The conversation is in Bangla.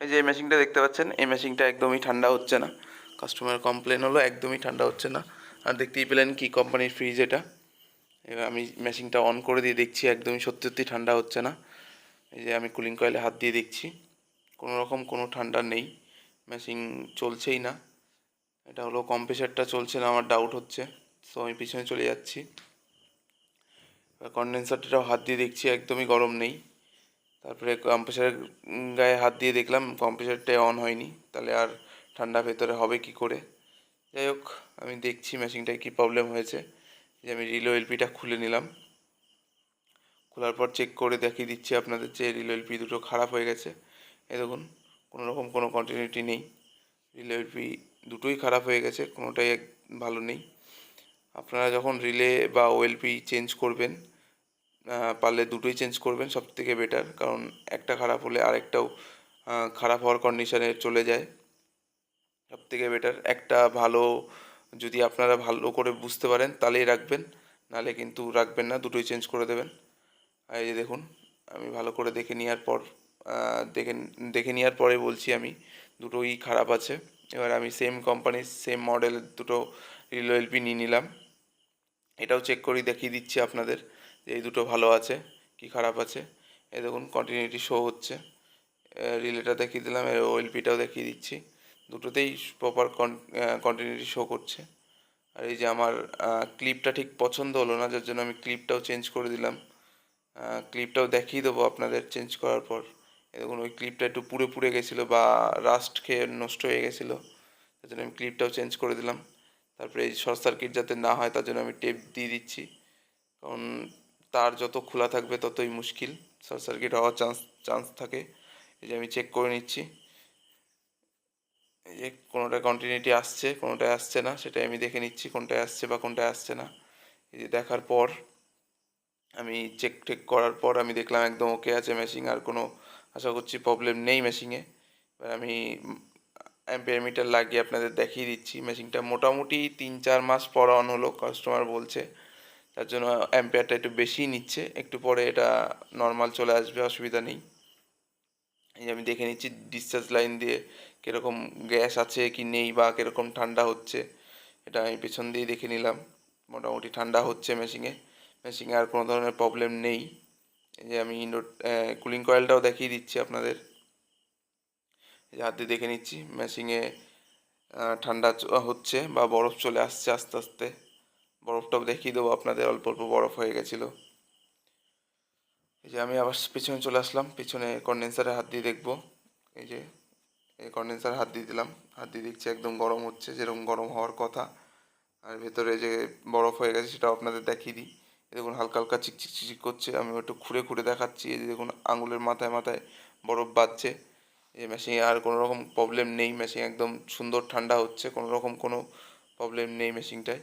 এই যে এই মেশিনটা দেখতে পাচ্ছেন, এই মেশিনটা একদমই ঠান্ডা হচ্ছে না। কাস্টমার কমপ্লেন হলো, একদমই ঠান্ডা হচ্ছে না। আর দেখতেই পেলেন কি কোম্পানির ফ্রিজ এটা। এবার আমি মেশিনটা অন করে দিয়ে দেখছি, একদমই সত্যি সত্যি ঠান্ডা হচ্ছে না। এই যে আমি কুলিং কয়েলে হাত দিয়ে দেখছি। কোনো রকম কোনো ঠান্ডা নেই। মেশিন চলছেই না। এটা হলো কম্প্রেসারটা চলছে না, আমার ডাউট হচ্ছে। সো আমি পিছনে চলে যাচ্ছি। কন্ডেন্সারটাও হাত দিয়ে দেখছি, একদমই গরম নেই। তারপরে কম্প্রেসারের গায়ে হাত দিয়ে দেখলাম কম্প্রেসারটা অন হয়নি। তাহলে আর ঠান্ডা ভেতরে হবে কি করে? যাই হোক, আমি দেখছি মেশিনটায় কী প্রবলেম হয়েছে। যে আমি রিলো এলপিটা খুলে নিলাম। খোলার পর চেক করে দেখিয়ে দিচ্ছি আপনাদের যে রিলো এলপি দুটো খারাপ হয়ে গেছে। এ দেখুন, কোনো রকম কোনো কন্টিনিউটি নেই। রিলে এলপি দুটোই খারাপ হয়ে গেছে, কোনোটাই ভালো নেই। আপনারা যখন রিলে বা ওএলপি চেঞ্জ করবেন পারলে দুটোই চেঞ্জ করবেন সব থেকে বেটার কারণ একটা খারাপ হলে আরেকটাও খারাপ হওয়ার কন্ডিশানে চলে যায়। সব থেকে বেটার একটা ভালো, যদি আপনারা ভালো করে বুঝতে পারেন, তাহলেই রাখবেন। নাহলে কিন্তু রাখবেন না, দুটোই চেঞ্জ করে দেবেন। আর এই যে দেখুন, আমি ভালো করে দেখে নেওয়ার পর দেখে দেখে নেওয়ার পরে বলছি আমি, দুটোই খারাপ আছে। এবার আমি সেম কোম্পানির সেম মডেল দুটো রিলো এলপি নিয়ে নিলাম। এটাও চেক করে দেখিয়ে দিচ্ছি আপনাদের। এই দুটো ভালো আছে, কি খারাপ আছে? এই দেখুন কন্টিনিউটি শো হচ্ছে। রিলেটা দেখিয়ে দিলাম এর ওএলপিটাও দেখিয়ে দিচ্ছি। দুটোতেই প্রপার কন্টিনিউটি শো করছে। আর এই যে আমার ক্লিপটা ঠিক পছন্দ হলো না, যার জন্য আমি ক্লিপটাও চেঞ্জ করে দিলাম। ক্লিপটাও দেখিয়ে দেবো আপনাদের চেঞ্জ করার পর। দেখুন, ওই ক্লিপটা একটু পুড়ে পুড়ে গেছিল বা রাস্ট খেয়ে নষ্ট হয়ে গেছিল, তার জন্য আমি ক্লিপটাও চেঞ্জ করে দিলাম। তারপরে এই শর্ট সার্কিট যাতে না হয়, তার জন্য আমি টেপ দিয়ে দিচ্ছি। কারণ তার যত খোলা থাকবে ততই মুশকিল। শর্ট সার্কিট হওয়ার চান্স চান্স থাকে। এই যে আমি চেক করে নিচ্ছি। এই যে কোনোটা কন্টিনিউটি আসছে, কোনোটায় আসছে না, সেটাই আমি দেখে নিচ্ছি কোনটায় আসছে বা কোনটায় আসছে না। এই যে দেখার পর, আমি চেক টেক করার পর আমি দেখলাম একদম ওকে আছে মেশিন আর কোনো আশা করছি প্রবলেম নেই মেশিনে এবার আমি অ্যাম্পিয়ার লাগিয়ে আপনাদের দেখিয়ে দিচ্ছি। মেশিনটা মোটামুটি তিন চার মাস পর অন হলো কাস্টমার বলছে। তার জন্য অ্যাম্পিয়ারটা একটু বেশিই নিচ্ছে। একটু পরে এটা নর্মাল চলে আসবে, অসুবিধা নেই। এই যে আমি দেখে নিচ্ছি ডিসচার্জ লাইন দিয়ে কীরকম গ্যাস আছে কি নেই বা কীরকম ঠান্ডা হচ্ছে, এটা আমি পেছন দিয়ে দেখে নিলাম। মোটামুটি ঠান্ডা হচ্ছে মেশিনে মেশিনে আর কোনো ধরনের প্রবলেম নেই। এই যে আমি ইনডোর কুলিং কয়েলটাও দেখিয়ে দিচ্ছি আপনাদের। যে হাত দিয়ে দেখে নিচ্ছি মেশিনে ঠান্ডা হচ্ছে বা বরফ চলে আসছে আস্তে আস্তে। বরফটাও দেখিয়ে দেবো, আপনাদের অল্প অল্প বরফ হয়ে গেছিল। এই যে আমি আবার পিছনে চলে আসলাম, পিছনে কন্ডেন্সারে হাত দিয়ে দেখব। এই যে, এই কন্ডেন্সারে হাত দিয়ে দিলাম, হাত দিয়ে দেখছি একদম গরম হচ্ছে, যেরকম গরম হওয়ার কথা। আর ভেতরে যে বরফ হয়ে গেছে, সেটাও আপনাদের দেখিয়ে দিই। দেখুন, হালকা হালকা চিকচিক চিকচিক করছে, আমি একটু খুঁড়ে খুঁড়ে দেখাচ্ছি। এই যে দেখুন, আঙুলের মাথায় মাথায় বরফ বাজছে। এই মেশিনে আর কোনো রকম প্রবলেম নেই মেশিন একদম সুন্দর ঠান্ডা হচ্ছে, কোনো রকম কোনো প্রবলেম নেই মেশিনটায়